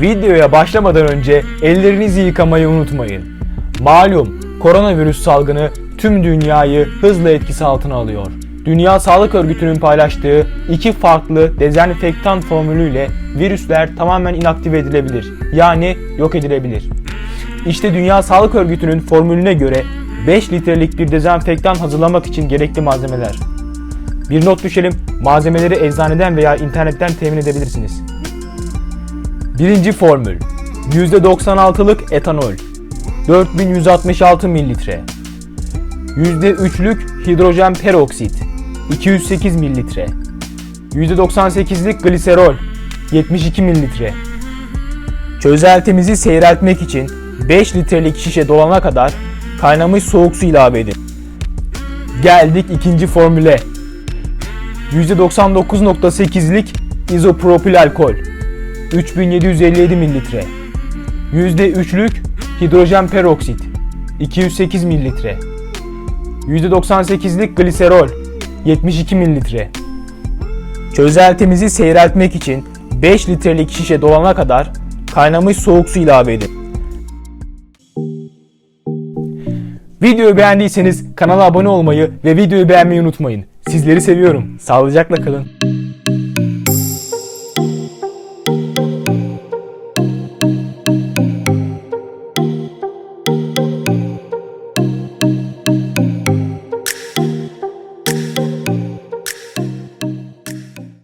Videoya başlamadan önce ellerinizi yıkamayı unutmayın. Malum koronavirüs salgını tüm dünyayı hızla etkisi altına alıyor. Dünya Sağlık Örgütü'nün paylaştığı iki farklı dezenfektan formülüyle virüsler tamamen inaktive edilebilir. Yani yok edilebilir. İşte Dünya Sağlık Örgütü'nün formülüne göre 5 litrelik bir dezenfektan hazırlamak için gerekli malzemeler. Bir not düşelim, malzemeleri eczaneden veya internetten temin edebilirsiniz. Birinci formül. %96'lık etanol. 4166 mililitre. %3'lük hidrojen peroksit. 208 mililitre. %98'lik gliserol. 72 mililitre. Çözeltimizi seyreltmek için 5 litrelik şişe dolana kadar kaynamış soğuk su ilave edin. Geldik ikinci formüle. %99.8'lik izopropil alkol 3757 mililitre %3'lük hidrojen peroksit 208 mililitre %98'lik gliserol 72 mililitre Çözeltimizi seyreltmek için 5 litrelik şişe dolana kadar kaynamış soğuk su ilave edin. Videoyu beğendiyseniz kanala abone olmayı ve videoyu beğenmeyi unutmayın. Sizleri seviyorum. Sağlıcakla kalın.